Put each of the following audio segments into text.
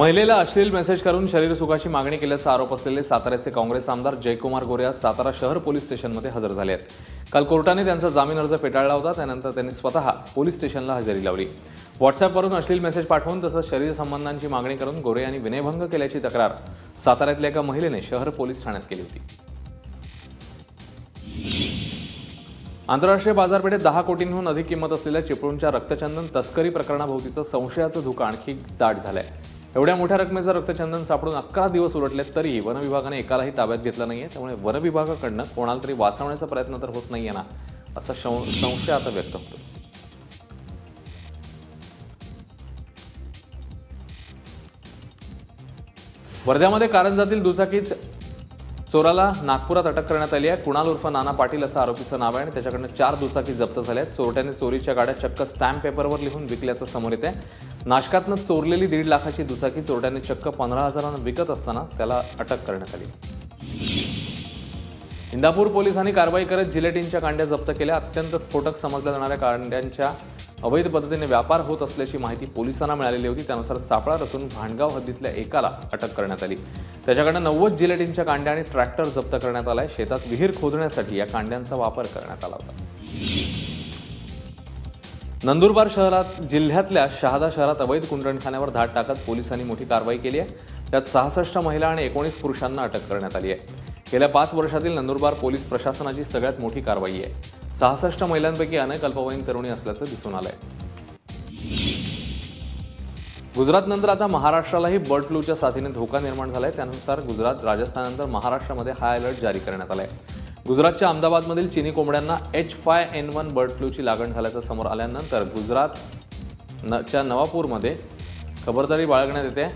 महिलेला अश्लील मेसेज करून शरीर सुखाची मागणी केल्याचा आरोप असलेले साताऱ्याचे काँग्रेस आमदार जयकुमार गोरे आज सातारा शहर पोलीस स्टेशनमध्ये हजर झाले आहेत. काल कोर्टाने त्यांचा जामीन अर्ज फेटाळला होता त्यानंतर त्यांनी स्वतः पोलीस स्टेशनला हजेरी लावली. व्हॉट्सअपवरून अश्लील मेसेज पाठवून तसंच शरीर संबंधांची मागणी करून गोरे यांनी विनयभंग केल्याची तक्रार साताऱ्यातल्या एका महिलेने शहर पोलीस ठाण्यात केली होती. आंतरराष्ट्रीय बाजारपेठेत दहा कोटींहून अधिक किंमत असलेल्या चिपळूणच्या रक्तचंदन तस्करी प्रकरणाभोवतीचं संशयाचं धुकं आणखी दाट झालंय. एवढ्या मोठ्या रकमेचं रक्तचंदन सापडून अकरा दिवस उलटले तरी वन विभागाने एकालाही ताब्यात घेतलं नाहीये. त्यामुळे वनविभागाकडनं कोणाला तरी वाचवण्याचा प्रयत्न तर होत नाहीये ना असा संशय आता व्यक्त होतो वर्ध्यामध्ये कारंजातील दुचाकीच चोराला नागपुरात अटक करण्यात आली आहे. कुणाल उर्फ नाना पाटील असं आरोपीचं नाव आहे आणि त्याच्याकडनं चार दुचाकी जप्त झाल्या आहेत चोरट्याने चोरीच्या गाड्या चक्क स्टॅम्प पेपरवर लिहून विकल्याचं समोर येत आहे नाशकातनं चोरलेली दीड लाखाची दुचाकी चोरट्याने चक्क पंधरा हजारांना विकत असताना त्याला अटक करण्यात आली. इंदापूर पोलिसांनी कारवाई करत जिलेटिनच्या कांड्या जप्त केल्या. अत्यंत स्फोटक समजल्या जाणाऱ्या कांड्यांच्या अवैध पद्धतीने व्यापार होत असल्याची माहिती पोलिसांना मिळालेली होती. त्यानुसार सापळा रचून भांडगाव हद्दीतल्या एकाला अटक करण्यात आली. त्याच्याकडनं नव्वद जिलेटिनच्या कांड्या आणि ट्रॅक्टर जप्त करण्यात आलाय. शेतात विहीर खोदण्यासाठी या कांड्यांचा वापर करण्यात आला होता. नंदुरबार शहरात जिल्ह्यातल्या शहादा शहरात अवैध कुंडणखान्यावर धाड टाकत पोलिसांनी मोठी कारवाई केली आहे. त्यात सहासष्ट महिला आणि एकोणीस पुरुषांना अटक करण्यात आली आहे. गेल्या पाच वर्षातील नंदुरबार पोलीस प्रशासनाची सगळ्यात मोठी कारवाई आहे. सहासष्ट महिलांपैकी अनेक अल्पवयीन तरुणी असल्याचं दिसून आलंय. गुजरातनंतर आता महाराष्ट्रालाही बर्ड फ्लूच्या साथीने धोका निर्माण झालाय. त्यानुसार गुजरात राजस्थाननंतर महाराष्ट्रामध्ये हाय अलर्ट जारी करण्यात आलाय. गुजरातच्या अहमदाबादमधील चिनी कोंबड्यांना H five N one bird फ्लूची लागण झाल्याचं समोर आल्यानंतर गुजरात न च्या नवापूरमध्ये खबरदारी बाळगण्यात येते.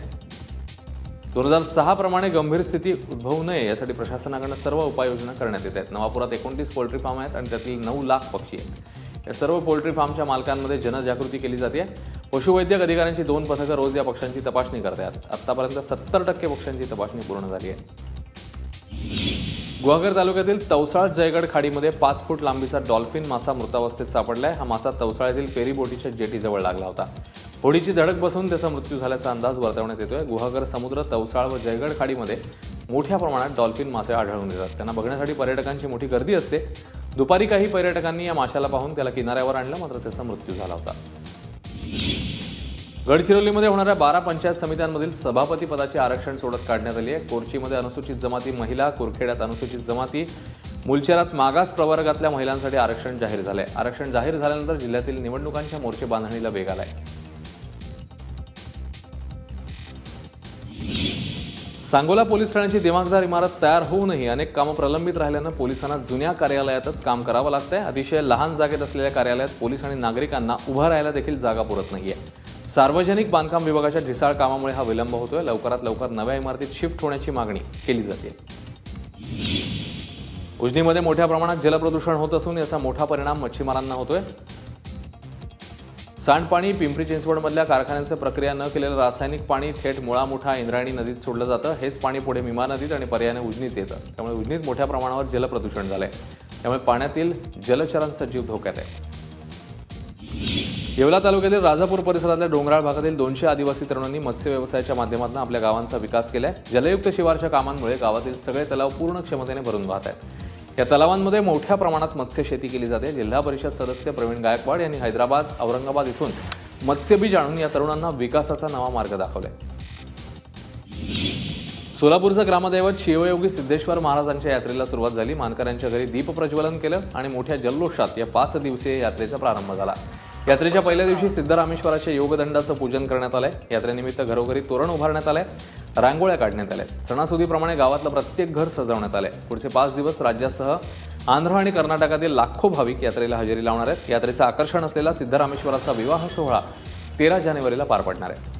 दोन हजार सहा प्रमाणे गंभीर स्थिती उद्भवू नये यासाठी प्रशासनाकडनं सर्व उपाययोजना करण्यात येत आहेत. नवापुरात एकोणतीस पोल्ट्री फार्म आहेत आणि त्यातील नऊ लाख पक्षी आहेत. या सर्व पोल्ट्री फार्मच्या मालकांमध्ये जनजागृती केली जाते. पशुवैद्यक अधिकाऱ्यांची दोन पथकं रोज या पक्ष्यांची तपासणी करतात. आतापर्यंत सत्तर टक्के पक्ष्यांची तपासणी पूर्ण झाली आहे. गुहागर तालुक्यातील तवसाळ जयगड खाडीमध्ये पाच फूट लांबीचा डॉल्फिन मासा मृतावस्थेत सापडलाय. हा मासा तवसाळ्यातील फेरीबोटीच्या जेटीजवळ लागला होता. होडीची धडक बसून त्याचा मृत्यू झाल्याचा अंदाज वर्तवण्यात येतोय. गुहागर समुद्र तवसाळ व जयगड खाडीमध्ये मोठ्या प्रमाणात डॉल्फिन मासे आढळून येतात. त्यांना बघण्यासाठी पर्यटकांची मोठी गर्दी असते. दुपारी काही पर्यटकांनी या माशाला पाहून त्याला किनाऱ्यावर आणलं मात्र त्याचा मृत्यू झाला होता. गडचिरोलीमध्ये होणाऱ्या बारा पंचायत समित्यांमधील सभापतीपदाची आरक्षण सोडत काढण्यात आली आहे. कोरचीमध्ये अनुसूचित जमाती महिला कुरखेड्यात अनुसूचित जमाती मुलचेरात मागास प्रवर्गातल्या महिलांसाठी आरक्षण जाहीर झालं आहे आरक्षण जाहीर झाल्यानंतर जिल्ह्यातील निवडणुकांच्या मोर्चे बांधणीला वेग आलाय. सांगोला पोलीस ठाण्याची दिमागदार इमारत तयार होऊनही अनेक कामं प्रलंबित राहिल्यानं पोलिसांना जुन्या कार्यालयातच काम करावं लागतंय. अतिशय लहान जागेत असलेल्या कार्यालयात पोलीस आणि नागरिकांना उभं राहायला देखील जागा पुरत नाहीये. सार्वजनिक बांधकाम विभागाच्या ढिसाळ कामामुळे हा विलंब होतोय. लवकरात लवकर नव्या इमारतीत शिफ्ट होण्याची मागणी केली जाते. उजनीमध्ये मोठ्या प्रमाणात जलप्रदूषण होत असून याचा मोठा परिणाम मच्छीमारांना होतोय. सांडपाणी पिंपरी चिंचवडमधल्या कारखान्यांचं प्रक्रिया न केलेलं रासायनिक पाणी थेट मुळामुठा इंद्रायणी नदीत सोडलं जातं. हेच पाणी पुढे मिमा नदीत आणि पर्यायाने उजनीत येतं. त्यामुळे उजनीत मोठ्या प्रमाणावर जलप्रदूषण झालंय. त्यामुळे पाण्यातील जलचरांचा जीव धोक्यात आहे. येवला तालुक्यातील राजापूर परिसरातल्या डोंगराळ भागातील दोनशे आदिवासी तरुणांनी मत्स्य व्यवसायाच्या माध्यमातून आपल्या गावांचा विकास केलाय. जलयुक्त शिवारच्या कामांमुळे गावातील सगळे तलाव पूर्ण क्षमतेने भरून वाहत आहेत. या तलावांमध्ये मोठ्या प्रमाणात मत्स्य शेती केली जाते. जिल्हा परिषद सदस्य प्रवीण गायकवाड यांनी हैदराबाद औरंगाबाद इथून मत्स्यबीज आणून या तरुणांना विकासाचा नवा मार्ग दाखवलाय. सोलापूरचं ग्रामदैवत शिवयोगी सिद्धेश्वर महाराजांच्या यात्रेला सुरुवात झाली. मानकऱ्यांच्या घरी दीप प्रज्वलन केलं आणि मोठ्या जल्लोषात या पाच दिवसीय यात्रेचा प्रारंभ झाला. यात्रेच्या पहिल्या दिवशी सिद्धरामेश्वराच्या योगदंडाचं पूजन करण्यात आलंय. यात्रेनिमित्त घरोघरी तोरण उभारण्यात आलंय. रांगोळ्या काढण्यात आल्या सणासुदीप्रमाणे गावातलं प्रत्येक घर सजवण्यात आलंय. पुढचे पाच दिवस राज्यासह आंध्र आणि कर्नाटकातील लाखो भाविक यात्रेला हजेरी लावणार आहेत. यात्रेचं आकर्षण असलेला सिद्धरामेश्वराचा विवाह सोहळा तेरा जानेवारीला पार पडणार आहे.